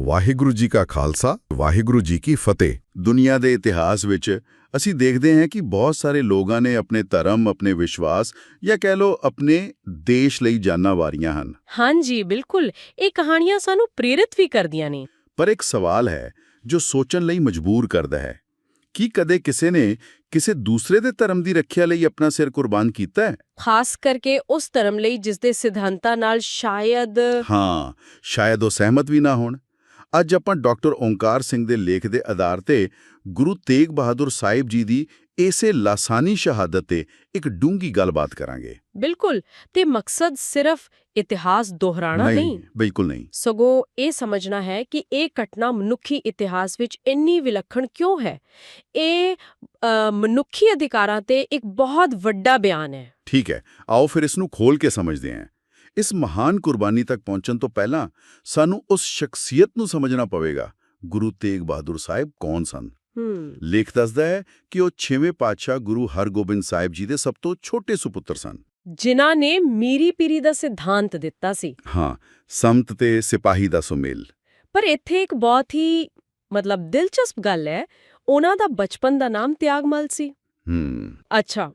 ਵਾਹਿਗੁਰੂ ਜੀ ਕਾ ਖਾਲਸਾ ਵਾਹਿਗੁਰੂ ਜੀ ਕੀ ਫਤਿਹ। ਦੁਨੀਆ ਦੇ ਇਤਿਹਾਸ ਵਿੱਚ ਅਸੀਂ ਦੇਖਦੇ ਹਾਂ ਕਿ ਬਹੁਤ ਸਾਰੇ ਲੋਕਾਂ ਨੇ ਆਪਣੇ ਧਰਮ ਆਪਣੇ ਵਿਸ਼ਵਾਸ ਜਾਂ ਕਹਿ ਲਓ ਆਪਣੇ ਦੇਸ਼ ਲਈ ਜਾਨਾਂ ਵਾਰੀਆਂ ਹਨ। ਹਾਂਜੀ ਬਿਲਕੁਲ। ਇਹ ਕਹਾਣੀਆਂ ਸਾਨੂੰ ਪ੍ਰੇਰਿਤ ਵੀ ਕਰਦੀਆਂ ਨੇ। ਪਰ ਇੱਕ ਸਵਾਲ ਹੈ ਜੋ ਸੋਚਣ ਲਈ ਮਜਬੂਰ ਕਰਦਾ ਹੈ। ਕੀ ਕਦੇ ਕਿਸੇ ਨੇ ਕਿਸੇ ਦੂਸਰੇ ਦੇ ਧਰਮ ਦੀ ਰੱਖਿਆ ਲਈ ਆਪਣਾ ਸਿਰ ਕੁਰਬਾਨ ਕੀਤਾ ਹੈ? ਖਾਸ ਕਰਕੇ ਉਸ ਧਰਮ ਲਈ ਜਿਸ ਦੇ ਸਿਧਾਂਤਾਂ ਨਾਲ ਸ਼ਾਇਦ ਹਾਂ ਸ਼ਾਇਦ ਉਹ ਸਹਿਮਤ ਵੀ ਨਾ ਹੋਣ। ਅੱਜ ਆਪਾਂ ਡਾਕਟਰ ਓਂਕਾਰ ਸਿੰਘ ਦੇ ਲੇਖ ਦੇ ਆਧਾਰ ਤੇ ਗੁਰੂ ਤੇਗ ਬਹਾਦਰ ਸਾਹਿਬ ਜੀ ਦੀ ਇਸੇ ਲਾਸਾਨੀ ਸ਼ਹਾਦਤ ਤੇ ਇੱਕ ਡੂੰਗੀ ਗੱਲਬਾਤ ਕਰਾਂਗੇ। ਬਿਲਕੁਲ ਤੇ ਮਕਸਦ ਸਿਰਫ ਇਤਿਹਾਸ ਦੁਹਰਾਣਾ ਨਹੀਂ ਬਿਲਕੁਲ ਨਹੀਂ। ਸਗੋਂ ਇਹ ਸਮਝਣਾ ਹੈ ਕਿ ਇਹ ਘਟਨਾ ਮਨੁੱਖੀ ਇਤਿਹਾਸ ਵਿੱਚ ਇੰਨੀ ਵਿਲੱਖਣ ਕਿਉਂ ਹੈ? ਇਹ ਮਨੁੱਖੀ ਅਧਿਕਾਰਾਂ ਤੇ ਇੱਕ ਬਹੁਤ ਵੱਡਾ ਬਿਆਨ ਹੈ। ਠੀਕ ਹੈ ਆਓ ਫਿਰ ਇਸ ਨੂੰ ਖੋਲ ਕੇ ਸਮਝਦੇ ਹਾਂ। ਇਸ ਮਹਾਨ ਕੁਰਬਾਨੀ ਤੱਕ ਪਹੁੰਚਣ ਤੋਂ ਪਹਿਲਾਂ ਸਾਨੂੰ ਉਸ ਸ਼ਖਸੀਅਤ ਨੂੰ ਸਮਝਣਾ ਪਵੇਗਾ। ਗੁਰੂ ਤੇਗ ਬਹਾਦਰ ਸਾਹਿਬ ਕੌਣ ਸਨ? ਲੇਖ ਦੱਸਦਾ ਹੈ ਕਿ ਉਹ ਛੇਵੇਂ ਪਾਤਸ਼ਾਹ ਗੁਰੂ ਹਰਗੋਬਿੰਦ ਸਾਹਿਬ ਜੀ ਦੇ ਸਭ ਤੋਂ ਛੋਟੇ ਸੁਪੁੱਤਰ ਸਨ। ਜਿਨ੍ਹਾਂ ਨੇ ਮੀਰੀ ਪੀਰੀ ਦਾ ਸਿਧਾਂਤ ਦਿੱਤਾ ਸੀ। ਹਾਂ ਸੰਤ ਤੇ ਸਿਪਾਹੀ ਦਾ ਸੁਮੇਲ। ਪਰ ਇੱਥੇ ਇੱਕ ਬਹੁਤ ਹੀ ਮਤਲਬ ਦਿਲਚਸਪ ਗੱਲ ਹੈ ਉਹਨਾਂ ਦਾ ਬਚਪਨ ਦਾ ਨਾਮ ਤਿਆਗਮਲ ਸੀ। ਹੂੰ। ਅੱਛਾ।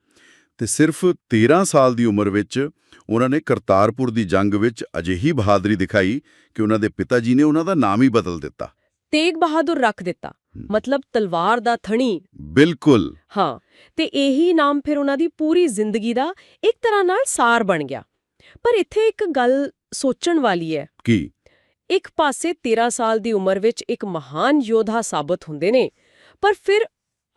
ਤੇ ਸਿਰਫ 13 ਸਾਲ ਦੀ ਉਮਰ ਵਿੱਚ ਉਹਨਾਂ ਨੇ ਕਰਤਾਰਪੁਰ ਦੀ ਜੰਗ ਵਿੱਚ ਅਜਿਹੀ ਬਹਾਦਰੀ ਦਿਖਾਈ ਕਿ ਉਹਨਾਂ ਦੇ ਪਿਤਾ ਜੀ ਨੇ ਉਹਨਾਂ ਦਾ ਨਾਮ ਹੀ ਬਦਲ ਦਿੱਤਾ। ਤੇਗ ਬਹਾਦਰ ਰੱਖ ਦਿੱਤਾ। ਮਤਲਬ ਤਲਵਾਰ ਦਾ ਥਣੀ। ਬਿਲਕੁਲ। ਹਾਂ ਤੇ ਇਹੀ ਨਾਮ ਫਿਰ ਉਹਨਾਂ ਦੀ ਪੂਰੀ ਜ਼ਿੰਦਗੀ ਦਾ ਇੱਕ ਤਰ੍ਹਾਂ ਨਾਲ ਸਾਰ ਬਣ ਗਿਆ। ਪਰ ਇੱਥੇ ਇੱਕ ਗੱਲ ਸੋਚਣ ਵਾਲੀ ਹੈ। ਕੀ? ਇੱਕ ਪਾਸੇ 13 ਸਾਲ ਦੀ ਉਮਰ ਵਿੱਚ ਇੱਕ ਮਹਾਨ ਯੋਧਾ ਸਾਬਤ ਹੁੰਦੇ ਨੇ ਪਰ ਫਿਰ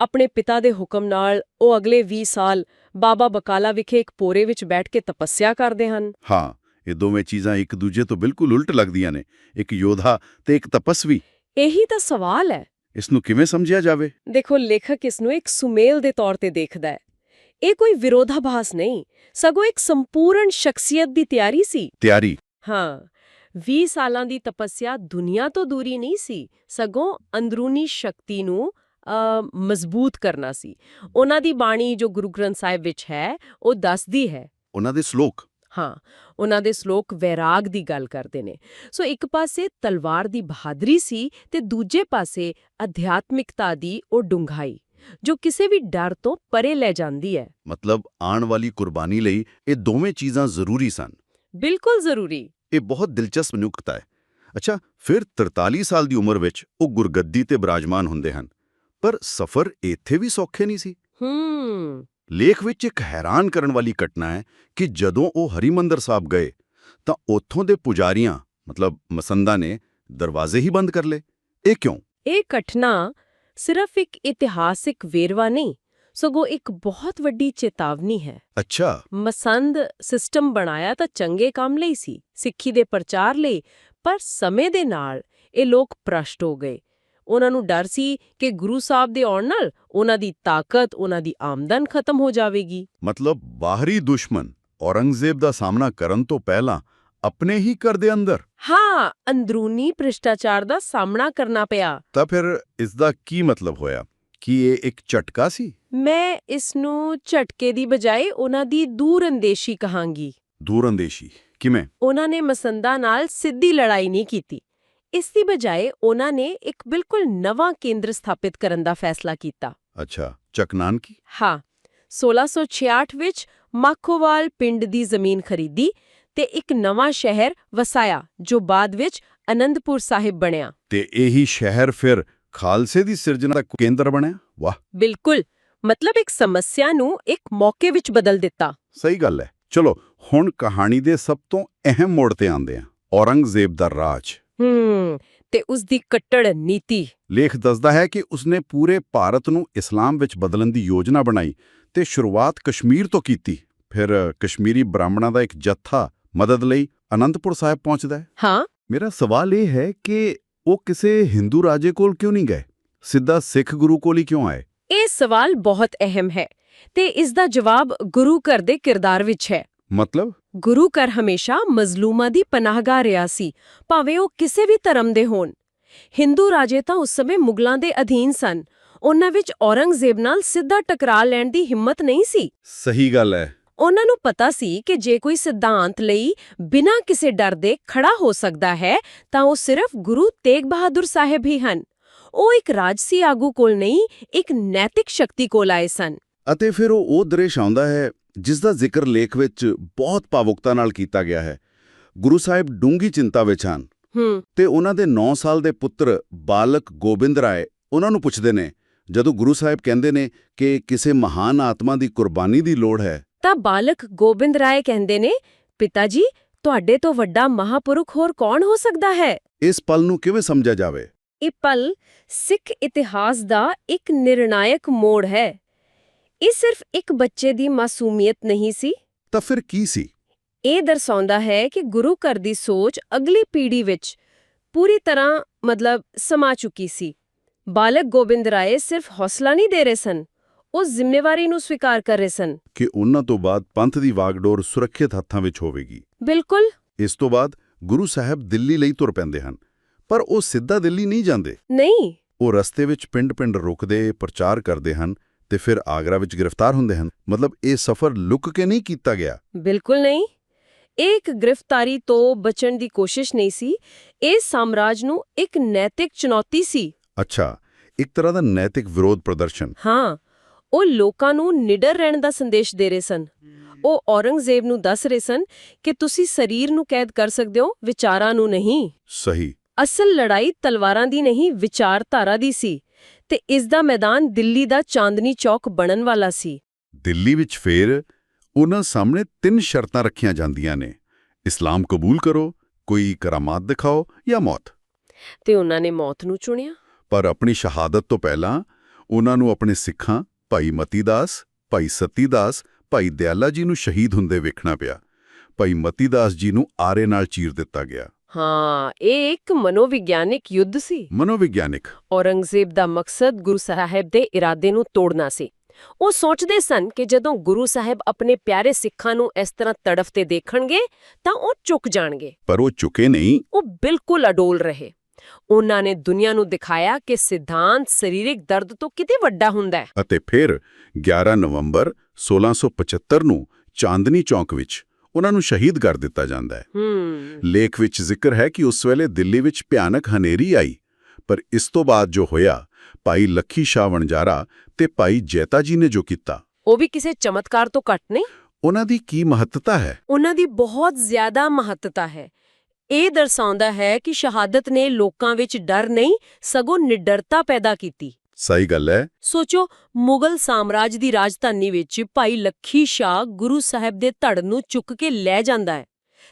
ਆਪਣੇ ਪਿਤਾ ਦੇ ਹੁਕਮ ਨਾਲ ਉਹ ਅਗਲੇ 20 ਸਾਲ ਬਾਬਾ ਬਕਾਲਾ ਵਿਖੇ ਇੱਕ ਪੋਰੇ ਵਿੱਚ ਬੈਠ ਕੇ ਤਪੱਸਿਆ ਕਰਦੇ ਹਨ। ਹਾਂ ਇਹ ਦੋਵੇਂ ਚੀਜ਼ਾਂ ਇੱਕ ਦੂਜੇ ਤੋਂ ਬਿਲਕੁਲ ਉਲਟ ਲੱਗਦੀਆਂ ਨੇ ਇੱਕ ਯੋਧਾ ਤੇ ਇੱਕ ਤਪਸਵੀ। ਇਹੀ ਤਾਂ ਸਵਾਲ ਹੈ। ਇਸ ਨੂੰ ਕਿਵੇਂ ਸਮਝਿਆ ਜਾਵੇ? ਦੇਖੋ ਲੇਖਕ ਇਸ ਨੂੰ ਇੱਕ ਸੁਮੇਲ ਦੇ ਤੌਰ ਤੇ ਦੇਖਦਾ ਹੈ। ਇਹ ਕੋਈ ਵਿਰੋਧਾਭਾਸ ਨਹੀਂ ਸਗੋਂ ਇੱਕ ਸੰਪੂਰਨ ਸ਼ਖਸੀਅਤ ਦੀ ਤਿਆਰੀ ਸੀ। ਤਿਆਰੀ? ਹਾਂ 20 ਸਾਲਾਂ ਦੀ ਤਪੱਸਿਆ ਦੁਨੀਆ ਤੋਂ ਦੂਰੀ ਨਹੀਂ ਸੀ ਸਗੋਂ ਅੰਦਰੂਨੀ ਸ਼ਕਤੀ ਨੂੰ ਮਜ਼ਬੂਤ ਕਰਨਾ ਸੀ। ਉਹਨਾਂ ਦੀ ਬਾਣੀ ਜੋ ਗੁਰੂ ਗ੍ਰੰਥ ਸਾਹਿਬ ਵਿੱਚ ਹੈ ਉਹ ਦੱਸਦੀ ਹੈ। ਉਹਨਾਂ ਦੇ ਸ਼ਲੋਕ? ਹਾਂ ਉਹਨਾਂ ਦੇ ਸ਼ਲੋਕ ਵੈਰਾਗ ਦੀ ਗੱਲ ਕਰਦੇ ਨੇ। ਸੋ ਇੱਕ ਪਾਸੇ ਤਲਵਾਰ ਦੀ ਬਹਾਦਰੀ ਸੀ ਤੇ ਦੂਜੇ ਪਾਸੇ ਅਧਿਆਤਮਿਕਤਾ ਦੀ ਉਹ ਡੂੰਘਾਈ ਜੋ ਕਿਸੇ ਵੀ ਡਰ ਤੋਂ ਪਰੇ ਲੈ ਜਾਂਦੀ ਹੈ। ਮਤਲਬ ਆਉਣ ਵਾਲੀ ਕੁਰਬਾਨੀ ਲਈ ਇਹ ਦੋਵੇਂ ਚੀਜ਼ਾਂ ਜ਼ਰੂਰੀ ਸਨ। ਬਿਲਕੁਲ ਜ਼ਰੂਰੀ। ਇਹ ਬਹੁਤ ਦਿਲਚਸਪ ਨਿਯੁਕਤਾ ਹੈ। ਅੱਛਾ ਫਿਰ 43 ਸਾਲ ਦੀ ਉਮਰ ਵਿੱਚ ਉਹ ਗੁਰਗੱਦੀ ਤੇ ਬਿਰਾਜਮਾਨ ਹੁੰਦੇ ਹਨ। ਪਰ ਸਫ਼ਰ ਇੱਥੇ ਵੀ ਸੌਖੇ ਨਹੀਂ ਸੀ। ਹੂੰ। ਲੇਖ ਵਿੱਚ ਇੱਕ ਹੈਰਾਨ ਕਰਨ ਵਾਲੀ ਘਟਨਾ ਹੈ ਕਿ ਜਦੋਂ ਉਹ ਹਰੀਮੰਦਰ ਸਾਹਿਬ ਗਏ ਤਾਂ ਉੱਥੋਂ ਦੇ ਪੁਜਾਰੀਆਂ ਮਤਲਬ ਮਸੰਦਾ ਨੇ ਦਰਵਾਜ਼ੇ ਹੀ ਬੰਦ ਕਰ ਲਏ। ਇਹ ਕਿਉਂ? ਇਹ ਘਟਨਾ ਸਿਰਫ ਇੱਕ ਇਤਿਹਾਸਿਕ ਵੇਰਵਾ ਨਹੀਂ ਸਗੋਂ ਇੱਕ ਬਹੁਤ ਵੱਡੀ ਚੇਤਾਵਨੀ ਹੈ। ਅੱਛਾ। ਮਸੰਦ ਸਿਸਟਮ ਬਣਾਇਆ ਤਾਂ ਚੰਗੇ ਕੰਮ ਲਈ ਸੀ ਸਿੱਖੀ ਦੇ ਪ੍ਰਚਾਰ ਲਈ ਪਰ ਸਮੇਂ ਦੇ ਨਾਲ ਇਹ ਲੋਕ ਭ੍ਰਸ਼ਟ ਹੋ ਗਏ। ਉਹਨਾਂ ਨੂੰ ਡਰ ਸੀ ਕਿ ਗੁਰੂ ਸਾਹਿਬ ਦੇ ਆਉਣ ਨਾਲ ਉਹਨਾਂ ਦੀ ਤਾਕਤ ਉਹਨਾਂ ਦੀ ਆਮਦਨ ਖਤਮ ਹੋ ਜਾਵੇਗੀ। ਮਤਲਬ ਬਾਹਰੀ ਦੁਸ਼ਮਣ ਔਰੰਗਜ਼ੇਬ ਦਾ ਸਾਹਮਣਾ ਕਰਨ ਤੋਂ ਪਹਿਲਾਂ ਆਪਣੇ ਹੀ ਘਰ ਦੇ ਅੰਦਰ? ਹਾਂ ਅੰਦਰੂਨੀ ਭ੍ਰਿਸ਼ਟਾਚਾਰ ਦਾ ਸਾਹਮਣਾ ਕਰਨਾ ਪਿਆ। ਤਾਂ ਫਿਰ ਇਸ ਦਾ ਕੀ ਮਤਲਬ ਹੋਇਆ? ਕਿ ਇਹ ਇੱਕ ਝਟਕਾ ਸੀ? ਮੈਂ ਇਸ ਨੂੰ ਝਟਕੇ ਦੀ ਬਜਾਏ ਉਹਨਾਂ ਦੀ ਦੂਰਅੰਦੇਸ਼ੀ ਕਹਾਂਗੀ। ਦੂਰਅੰਦੇਸ਼ੀ। ਕਿਵੇਂ? ਉਹਨਾਂ ਨੇ ਮਸੰਦਾ ਨਾਲ ਸਿੱਧੀ ਲੜਾਈ ਨਹੀਂ ਕੀਤੀ। ਇਸ ਦੀ ਬਜਾਏ ਉਹਨਾਂ ਨੇ ਇੱਕ ਬਿਲਕੁਲ ਨਵਾਂ ਕੇਂਦਰ ਸਥਾਪਿਤ ਕਰਨ ਦਾ ਫੈਸਲਾ ਕੀਤਾ। ਅੱਛਾ ਚਕਨਾਨ ਕੀ ਹਾਂ 1666 ਵਿੱਚ ਮਾਖੋਵਾਲ ਪਿੰਡ ਦੀ ਜ਼ਮੀਨ ਖਰੀਦੀ ਤੇ ਇੱਕ ਨਵਾਂ ਸ਼ਹਿਰ ਵਸਾਇਆ ਜੋ ਬਾਅਦ ਵਿੱਚ ਅਨੰਦਪੁਰ ਸਾਹਿਬ ਬਣਿਆ। ਤੇ ਇਹੀ ਸ਼ਹਿਰ ਫਿਰ ਖਾਲਸੇ ਦੀ ਸਿਰਜਣਾ ਦਾ ਕੇਂਦਰ ਬਣਿਆ? ਵਾਹ! ਬਿਲਕੁਲ ਮਤਲਬ ਇੱਕ ਸਮੱਸਿਆ ਨੂੰ ਇੱਕ ਮੌਕੇ ਵਿੱਚ ਬਦਲ ਦਿੱਤਾ। ਸਹੀ ਗੱਲ ਹੈ। ਚਲੋ ਹੁਣ ਕਹਾਣੀ ਦੇ ਸਭ ਤੋਂ ਅਹਿਮ ਮੋੜ ਤੇ ਆਉਂਦੇ ਹਾਂ। ਔਰੰਗਜ਼ੇਬ ਦਾ ਰਾਜ। ਹੂੰ ਤੇ ਉਸ ਦੀ ਕੱਟੜ ਨੀਤੀ। ਲੇਖ ਦੱਸਦਾ ਹੈ ਕਿ ਉਸਨੇ ਪੂਰੇ ਭਾਰਤ ਨੂੰ ਇਸਲਾਮ ਵਿੱਚ ਬਦਲਣ ਦੀ ਯੋਜਨਾ ਬਣਾਈ ਤੇ ਸ਼ੁਰੂਆਤ ਕਸ਼ਮੀਰ ਤੋਂ ਕੀਤੀ। ਫਿਰ ਕਸ਼ਮੀਰੀ ਬ੍ਰਾਹਮਣਾਂ ਦਾ ਇੱਕ ਜੱਥਾ ਮਦਦ ਲਈ ਅਨੰਦਪੁਰ ਸਾਹਿਬ ਪਹੁੰਚਦਾ ਹੈ। ਹਾਂ। ਮੇਰਾ ਸਵਾਲ ਇਹ ਹੈ ਕਿ ਉਹ ਕਿਸੇ ਹਿੰਦੂ ਰਾਜੇ ਕੋਲ ਕਿਉਂ ਨਹੀਂ ਗਏ? ਸਿੱਧਾ ਸਿੱਖ ਗੁਰੂ ਕੋਲ ਹੀ ਕਿਉਂ ਆਏ? ਇਹ ਸਵਾਲ ਬਹੁਤ ਅਹਿਮ ਹੈ ਤੇ ਇਸ ਦਾ ਜਵਾਬ ਗੁਰੂ ਘਰ ਦੇ ਕਿਰਦਾਰ ਵਿੱਚ ਹੈ। ਮਤਲਬ? ਗੁਰੂ ਘਰ ਹਮੇਸ਼ਾ ਮਜ਼ਲੂਮਾਂ ਦੀ ਪਨਾਹਗਾਹ ਰਿਹਾ ਸੀ ਭਾਵੇਂ ਉਹ ਕਿਸੇ ਵੀ ਧਰਮ ਦੇ ਹੋਣ। ਹਿੰਦੂ ਰਾਜੇ ਤਾਂ ਉਸ ਸਮੇਂ ਮੁਗਲਾਂ ਦੇ ਅਧੀਨ ਸਨ। ਉਹਨਾਂ ਵਿੱਚ ਔਰੰਗਜ਼ੇਬ ਨਾਲ ਸਿੱਧਾ ਟਕਰਾ ਲੈਣ ਦੀ ਹਿੰਮਤ ਨਹੀਂ ਸੀ। ਸਹੀ ਗੱਲ ਹੈ। ਉਹਨਾਂ ਨੂੰ ਪਤਾ ਸੀ ਕਿ ਜੇ ਕੋਈ ਸਿਧਾਂਤ ਲਈ ਬਿਨਾਂ ਕਿਸੇ ਡਰ ਦੇ ਖੜਾ ਹੋ ਸਕਦਾ ਹੈ ਤਾਂ ਉਹ ਸਿਰਫ ਗੁਰੂ ਤੇਗ ਬਹਾਦਰ ਸਾਹਿਬ ਹੀ ਹਨ। ਉਹ ਇੱਕ ਰਾਜਸੀ ਆਗੂ ਕੋਲ ਨਹੀਂ ਇੱਕ ਨੈਤਿਕ ਸ਼ਕਤੀ ਕੋਲ ਆਏ ਸਨ। ਅਤੇ ਫਿਰ ਉਹ ਉਹ ਦ੍ਰਿਸ਼ ਆਉਂਦਾ ਹੈ ਜਿਸ ਦਾ ਜ਼ਿਕਰ ਲੇਖ ਵਿੱਚ ਬਹੁਤ ਭਾਵੁਕਤਾ ਨਾਲ ਕੀਤਾ ਗਿਆ ਹੈ। ਗੁਰੂ ਸਾਹਿਬ ਡੂੰਗੀ ਚਿੰਤਾ ਵਿੱਚ ਹਨ। ਤੇ ਉਹਨਾਂ ਦੇ 9 ਸਾਲ ਦੇ ਪੁੱਤਰ ਬਾਲਕ ਗੋਬਿੰਦ ਰਾਏ ਉਹਨਾਂ ਨੂੰ ਪੁੱਛਦੇ ਨੇ ਜਦੋਂ ਗੁਰੂ ਸਾਹਿਬ ਕਹਿੰਦੇ ਨੇ ਕਿ ਕਿਸੇ ਮਹਾਨ ਆਤਮਾ ਦੀ ਕੁਰਬਾਨੀ ਦੀ ਲੋੜ ਹੈ। ਤਾਂ ਬਾਲਕ ਗੋਬਿੰਦ ਰਾਏ ਕਹਿੰਦੇ ਨੇ ਪਿਤਾ ਜੀ ਤੁਹਾਡੇ ਤੋਂ ਵੱਡਾ ਮਹਾਪੁਰਖ ਹੋਰ ਕੌਣ ਹੋ ਸਕਦਾ ਹੈ? ਇਸ ਪਲ ਨੂੰ ਕਿਵੇਂ ਸਮਝਿਆ ਜਾਵੇ? ਇਹ ਪਲ ਸਿੱਖ ਇਤਿਹਾਸ ਦਾ ਇੱਕ ਨਿਰਣਾਇਕ ਮੋੜ ਹੈ। ਇਹ ਸਿਰਫ ਇੱਕ ਬੱਚੇ ਦੀ ਮਾਸੂਮੀਅਤ ਨਹੀਂ ਸੀ? ਤਾਂ ਫਿਰ ਕੀ ਸੀ? ਇਹ ਦਰਸਾਉਂਦਾ ਹੈ ਕਿ ਗੁਰੂ ਘਰ ਦੀ ਸੋਚ ਅਗਲੀ ਪੀੜ੍ਹੀ ਵਿੱਚ ਪੂਰੀ ਤਰ੍ਹਾਂ ਮਤਲਬ ਸਮਾ ਚੁੱਕੀ ਸੀ। ਬਾਲਕ ਗੋਬਿੰਦ ਰਾਏ ਸਿਰਫ ਹੌਸਲਾ ਨਹੀਂ ਦੇ ਰਹੇ ਸਨ ਉਹ ਜ਼ਿੰਮੇਵਾਰੀ ਨੂੰ ਸਵੀਕਾਰ ਕਰ ਰਹੇ ਸਨ। ਕਿ ਉਹਨਾਂ ਤੋਂ ਬਾਅਦ ਪੰਥ ਦੀ ਵਾਗਡੋਰ ਸੁਰੱਖਿਅਤ ਹੱਥਾਂ ਵਿੱਚ ਹੋਵੇਗੀ। ਬਿਲਕੁਲ। ਇਸ ਤੋਂ ਬਾਅਦ ਗੁਰੂ ਸਾਹਿਬ ਦਿੱਲੀ ਲਈ ਤੁਰ ਪੈਂਦੇ ਹਨ ਪਰ ਉਹ ਸਿੱਧਾ ਦਿੱਲੀ ਨਹੀਂ ਜਾਂਦੇ। ਨਹੀਂ। ਉਹ ਰਸਤੇ ਵਿੱਚ ਪਿੰਡ-ਪਿੰਡ ਰੁਕਦੇ ਪ੍ਰਚਾਰ ਕਰਦੇ ਹਨ ਤੇ ਫਿਰ ਆਗਰਾ ਵਿੱਚ ਗ੍ਰਿਫਤਾਰ ਹੁੰਦੇ ਹਨ। ਮਤਲਬ ਇਹ ਸਫ਼ਰ ਲੁੱਕ ਕੇ ਨਹੀਂ ਕੀਤਾ ਗਿਆ। ਬਿਲਕੁਲ ਨਹੀਂ। ਇੱਕ ਗ੍ਰਿਫਤਾਰੀ ਤੋਂ ਬਚਣ ਦੀ ਕੋਸ਼ਿਸ਼ ਨਹੀਂ ਸੀ। ਇਹ ਸਾਮਰਾਜ ਨੂੰ ਇੱਕ ਨੈਤਿਕ ਚੁਣੌਤੀ ਸੀ। ਅੱਛਾ ਇੱਕ ਤਰ੍ਹਾਂ ਦਾ ਨੈਤਿਕ ਵਿਰੋਧ ਪ੍ਰਦਰਸ਼ਨ। ਹਾਂ ਉਹ ਲੋਕਾਂ ਨੂੰ ਨਿਡਰ ਰਹਿਣ ਦਾ ਸੰਦੇਸ਼ ਦੇ ਰਹੇ ਸਨ। ਉਹ ਔਰੰਗਜ਼ੇਬ ਨੂੰ ਦੱਸ ਰਹੇ ਸਨ ਕਿ ਤੁਸੀਂ ਸਰੀਰ ਨੂੰ ਕੈਦ ਕਰ ਸਕਦੇ ਹੋ ਵਿਚਾਰਾਂ ਨੂੰ ਨਹੀਂ। ਸਹੀ। ਅਸਲ ਲੜਾਈ ਤਲਵਾਰਾਂ ਦੀ ਨਹੀਂ ਵਿਚਾਰਧਾਰਾ ਦੀ ਸੀ। ਤੇ ਇਸ ਦਾ ਮੈਦਾਨ ਦਿੱਲੀ ਦਾ ਚਾਂਦਨੀ ਚੌਕ ਬਣਨ ਵਾਲਾ ਸੀ। ਦਿੱਲੀ ਵਿੱਚ ਫੇਰ ਉਹਨਾਂ ਸਾਹਮਣੇ ਤਿੰਨ ਸ਼ਰਤਾਂ ਰੱਖੀਆਂ ਜਾਂਦੀਆਂ ਨੇ। ਇਸਲਾਮ ਕਬੂਲ ਕਰੋ ਕੋਈ ਕਰਾਮਾਤ ਦਿਖਾਓ ਜਾਂ ਮੌਤ। ਤੇ ਉਹਨਾਂ ਨੇ ਮੌਤ ਨੂੰ ਚੁਣਿਆ। ਪਰ ਆਪਣੀ ਸ਼ਹਾਦਤ ਤੋਂ ਪਹਿਲਾਂ ਉਹਨਾਂ ਨੂੰ ਆਪਣੇ ਸਿੱਖਾਂ ਭਾਈ ਮਤੀਦਾਸ ਭਾਈ ਸਤੀਦਾਸ ਭਾਈ ਦਿਆਲਾ ਜੀ ਨੂੰ ਸ਼ਹੀਦ ਹੁੰਦੇ ਵੇਖਣਾ ਪਿਆ। ਭਾਈ ਮਤੀਦਾਸ ਜੀ ਨੂੰ ਆਰੇ ਨਾਲ ਚੀਰ ਦਿੱਤਾ ਗਿਆ। ਹਾਂ ਇਹ ਇੱਕ ਮਨੋਵਿਗਿਆਨਿਕ ਯੁੱਧ ਸੀ। ਮਨੋਵਿਗਿਆਨਿਕ। ਔਰੰਗਜ਼ੇਬ ਦਾ ਮਕਸਦ ਗੁਰੂ ਸਾਹਿਬ ਦੇ ਇਰਾਦੇ ਨੂੰ ਤੋੜਨਾ ਸੀ। ਉਹ ਸੋਚਦੇ ਸਨ ਕਿ ਜਦੋਂ ਗੁਰੂ ਸਾਹਿਬ ਆਪਣੇ ਪਿਆਰੇ ਸਿੱਖਾਂ ਨੂੰ ਇਸ ਤਰ੍ਹਾਂ ਤੜਫਤੇ ਦੇਖਣਗੇ ਤਾਂ ਉਹ ਝੁਕ ਜਾਣਗੇ। ਪਰ ਉਹ ਚੁੱਕੇ ਨਹੀਂ। ਉਹ ਬਿਲਕੁਲ ਅਡੋਲ ਰਹੇ। ਉਹਨਾਂ ਨੇ ਦੁਨੀਆ ਨੂੰ ਦਿਖਾਇਆ ਕਿ ਸਿਧਾਂਤ ਸਰੀਰਕ ਦਰਦ ਤੋਂ ਕਿਤੇ ਵੱਡਾ ਹੁੰਦਾ ਹੈ। ਅਤੇ ਫਿਰ 11 ਨਵੰਬਰ 1675 ਨੂੰ ਚਾਂਦਨੀ ਚੌਕ ਵਿੱਚ ਉਹਨਾਂ ਨੂੰ ਸ਼ਹੀਦ ਕਰ ਦਿੱਤਾ ਜਾਂਦਾ ਹੈ। ਲੇਖ ਵਿੱਚ ਜ਼ਿਕਰ ਹੈ ਕਿ ਉਸ ਵੇਲੇ ਦਿੱਲੀ ਵਿੱਚ ਭਿਆਨਕ ਹਨੇਰੀ ਆਈ ਪਰ ਇਸ ਤੋਂ ਬਾਅਦ ਜੋ ਹੋਇਆ ਭਾਈ ਲੱਖੀ ਸ਼ਾਹ ਵਣਜਾਰਾ ਤੇ ਭਾਈ ਜੈਤਾ ਜੀ ਨੇ ਜੋ ਕੀਤਾ। ਉਹ ਵੀ ਕਿਸੇ ਚਮਤਕਾਰ ਤੋਂ ਘੱਟ ਨਹੀਂ? ਉਹਨਾਂ ਦੀ ਕੀ ਮਹੱਤਤਾ ਹੈ? ਉਹਨਾਂ ਦੀ ਬਹੁਤ ਜ਼ਿਆਦਾ ਮਹੱਤਤਾ ਹੈ। ਇਹ ਦਰਸਾਉਂਦਾ ਹੈ ਕਿ ਸ਼ਹਾਦਤ ਨੇ ਲੋਕਾਂ ਵਿੱਚ ਡਰ ਨਹੀਂ ਸਗੋਂ ਨਿਡਰਤਾ ਪੈਦਾ ਕੀਤੀ। ਸਹੀ ਗੱਲ ਹੈ। ਸੋਚੋ ਮੁਗਲ ਸਾਮਰਾਜ ਦੀ ਰਾਜਧਾਨੀ ਵਿੱਚ ਭਾਈ ਲੱਖੀ ਸ਼ਾਹ ਗੁਰੂ ਸਾਹਿਬ ਦੇ ਧੜ ਨੂੰ ਚੁੱਕ ਕੇ ਲੈ ਜਾਂਦਾ ਹੈ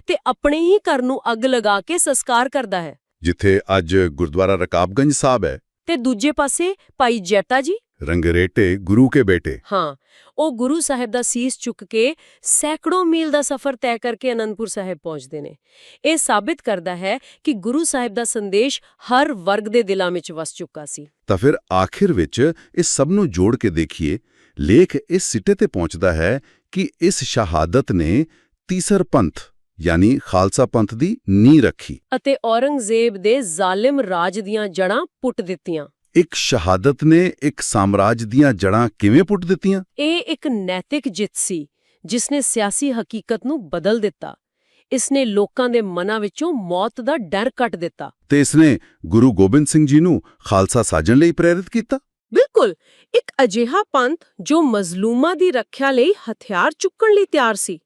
ਤੇ ਆਪਣੇ ਹੀ ਘਰ ਨੂੰ ਅੱਗ ਲਗਾ ਕੇ ਸੰਸਕਾਰ ਕਰਦਾ ਹੈ। ਜਿੱਥੇ ਅੱਜ ਗੁਰਦੁਆਰਾ ਰਕਾਬਗੰਜ ਸਾਹਿਬ ਹੈ। ਤੇ ਦੂਜੇ ਪਾਸੇ ਭਾਈ ਜੈਤਾ ਜੀ? ਰੰਗਰੇਟੇ ਗੁਰੂ ਕੇ ਬੇਟੇ। ਹਾਂ ਉਹ ਗੁਰੂ ਸਾਹਿਬ ਦਾ ਸੀਸ ਚੁੱਕ ਕੇ ਸੈਂਕੜੋਂ ਮੀਲ ਦਾ ਸਫ਼ਰ ਤੈਅ ਕਰਕੇ ਅਨੰਦਪੁਰ ਸਾਹਿਬ ਪਹੁੰਚਦੇ ਨੇ। ਇਹ ਸਾਬਿਤ ਕਰਦਾ ਹੈ ਕਿ ਗੁਰੂ ਸਾਹਿਬ ਦਾ ਸੰਦੇਸ਼ ਹਰ ਵਰਗ ਦੇ ਦਿਲਾਂ ਵਿੱਚ ਵਸ ਚੁੱਕਾ ਸੀ। ਤਾਂ ਫਿਰ ਆਖਿਰ ਵਿੱਚ ਇਸ ਸਭ ਨੂੰ ਜੋੜ ਕੇ ਦੇਖੀਏ ਲੇਖ ਇਸ ਸਿੱਟੇ ਤੇ ਪਹੁੰਚਦਾ ਹੈ ਕਿ ਇਸ ਸ਼ਹਾਦਤ ਨੇ ਤੀਸਰ ਪੰਥ ਯਾਨੀ ਖਾਲਸਾ ਪੰਥ ਦੀ ਨੀਂਹ ਰੱਖੀ। ਅਤੇ ਔਰੰਗਜ਼ੇਬ ਦੇ ਜ਼ਾਲਿਮ ਰਾਜ ਦੀਆਂ ਜੜਾਂ ਪੁੱਟ ਦਿੱਤੀਆਂ। ਇੱਕ ਸ਼ਹਾਦਤ ਨੇ ਇੱਕ ਸਾਮਰਾਜ ਦੀਆਂ ਜੜਾਂ ਕਿਵੇਂ ਪੁੱਟ ਦਿੱਤੀਆਂ? ਇਹ ਇੱਕ ਨੈਤਿਕ ਜਿੱਤ ਸੀ ਜਿਸ ਨੇ ਸਿਆਸੀ ਹਕੀਕਤ ਨੂੰ ਬਦਲ ਦਿੱਤਾ। ਇਸ ਨੇ ਲੋਕਾਂ ਦੇ ਮਨਾਂ ਵਿੱਚੋਂ ਮੌਤ ਦਾ ਡਰ ਕੱਟ ਦਿੱਤਾ। ਤੇ ਇਸਨੇ ਗੁਰੂ ਗੋਬਿੰਦ ਸਿੰਘ ਜੀ ਨੂੰ ਖਾਲਸਾ ਸਾਜਣ ਲਈ ਪ੍ਰੇਰਿਤ ਕੀਤਾ? ਬਿਲਕੁਲ! ਇੱਕ ਅਜਿਹਾ ਪੰਥ ਜੋ ਮਜ਼ਲੂਮਾਂ ਦੀ ਰੱਖਿਆ ਲਈ ਹਥਿਆਰ ਚੁੱਕਣ ਲਈ ਤਿਆਰ ਸੀ।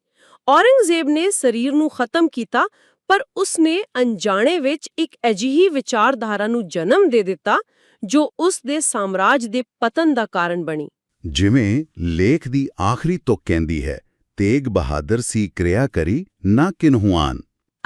ਔਰੰਗਜ਼ੇਬ ਨੇ ਸਰੀਰ ਨੂੰ ਖਤਮ ਕੀਤਾ ਪਰ ਉਸ ਨੇ ਅਣਜਾਣੇ ਵਿੱਚ ਇੱਕ ਅਜਿਹੀ ਵਿਚਾਰਧਾਰਾ ਨੂੰ ਜਨਮ ਦੇ ਦਿੱਤਾ ਜੋ ਉਸ ਦੇ ਸਾਮਰਾਜ ਦੇ ਪਤਨ ਦਾ ਕਾਰਨ ਬਣੀ। ਜਿਵੇਂ ਲੇਖ ਦੀ ਆਖਰੀ ਤੁਕ ਕਹਿੰਦੀ ਹੈ ਤੇਗ ਬਹਾਦਰ ਸੀ ਕਿਰਿਆ ਕਰੀ ਨਾ ਕਿਨਹੁਆਨ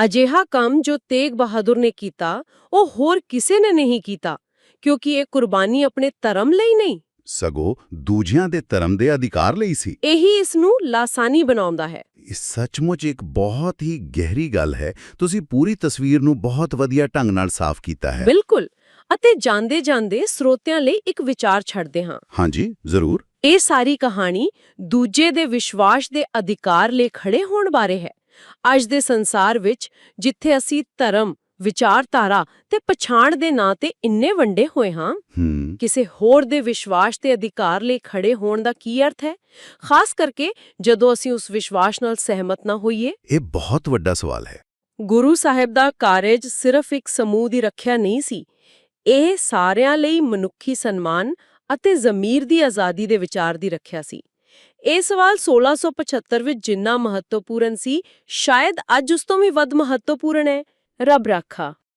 ਅਜਿਹਾ ਕੰਮ ਜੋ ਤੇਗ ਬਹਾਦਰ ਨੇ ਕੀਤਾ ਉਹ ਹੋਰ ਕਿਸੇ ਨੇ ਨਹੀਂ ਕੀਤਾ ਕਿਉਂਕਿ ਇਹ ਕੁਰਬਾਨੀ ਆਪਣੇ ਧਰਮ ਲਈ ਨਹੀਂ। ਸਗੋਂ ਦੂਜਿਆਂ ਦੇ ਧਰਮ ਦੇ ਅਧਿਕਾਰ ਲਈ ਸੀ। ਇਹੀ ਇਸ ਨੂੰ ਲਾਸਾਨੀ ਬਣਾਉਂਦਾ ਹੈ। ਇਹ ਸੱਚਮੁੱਚ ਇੱਕ ਬਹੁਤ ਹੀ ਗਹਿਰੀ ਗੱਲ ਹੈ। ਤੁਸੀਂ ਪੂਰੀ ਤਸਵੀਰ ਨੂੰ ਬਹੁਤ ਵਧੀਆ ਢੰਗ ਨਾਲ ਸਾਫ਼ ਕੀਤਾ ਹੈ। ਬਿਲਕੁਲ। ਅਤੇ ਜਾਂਦੇ ਜਾਂਦੇ ਸਰੋਤਿਆਂ ਲਈ ਇੱਕ ਵਿਚਾਰ ਛੱਡਦੇ ਹਾਂ। ਹਾਂਜੀ ਜ਼ਰੂਰ। ਇਹ ਸਾਰੀ ਕਹਾਣੀ ਦੂਜੇ ਦੇ ਵਿਸ਼ਵਾਸ ਦੇ ਅਧਿਕਾਰ ਲਈ ਖੜੇ ਹੋਣ ਬਾਰੇ ਹੈ। ਅੱਜ ਦੇ ਸੰਸਾਰ ਵਿੱਚ ਜਿੱਥੇ ਅਸੀਂ ਧਰਮ ਵਿਚਾਰਧਾਰਾ ਤੇ ਪਛਾਣ ਦੇ ਨਾਂ ਤੇ ਇੰਨੇ ਵੰਡੇ ਹੋਏ ਹਾਂ ਹੂੰ। ਕਿਸੇ ਹੋਰ ਦੇ ਵਿਸ਼ਵਾਸ ਤੇ ਅਧਿਕਾਰ ਲਈ ਖੜੇ ਹੋਣ ਦਾ ਕੀ ਅਰਥ ਹੈ? ਖਾਸ ਕਰਕੇ ਜਦੋਂ ਅਸੀਂ ਉਸ ਵਿਸ਼ਵਾਸ ਨਾਲ ਸਹਿਮਤ ਨਾ ਹੋਈਏ। ਇਹ ਬਹੁਤ ਵੱਡਾ ਸਵਾਲ ਹੈ। ਗੁਰੂ ਸਾਹਿਬ ਦਾ ਕਾਰਜ ਸਿਰਫ ਇੱਕ ਸਮੂਹ ਦੀ ਰੱਖਿਆ ਨਹੀਂ ਸੀ ਇਹ ਸਾਰਿਆਂ ਲਈ ਮਨੁੱਖੀ ਸਨਮਾਨ ਅਤੇ ਜ਼ਮੀਰ ਦੀ ਆਜ਼ਾਦੀ ਦੇ ਵਿਚਾਰ ਦੀ ਰੱਖਿਆ ਸੀ। ਇਹ ਸਵਾਲ 1675 ਵਿੱਚ ਜਿੰਨਾ ਮਹੱਤਵਪੂਰਨ ਸੀ, ਸ਼ਾਇਦ ਅੱਜ ਉਸ ਤੋਂ ਵੀ ਵੱਧ ਮਹੱਤਵਪੂਰਨ ਹੈ। ਰੱਬ ਰਾਖਾ।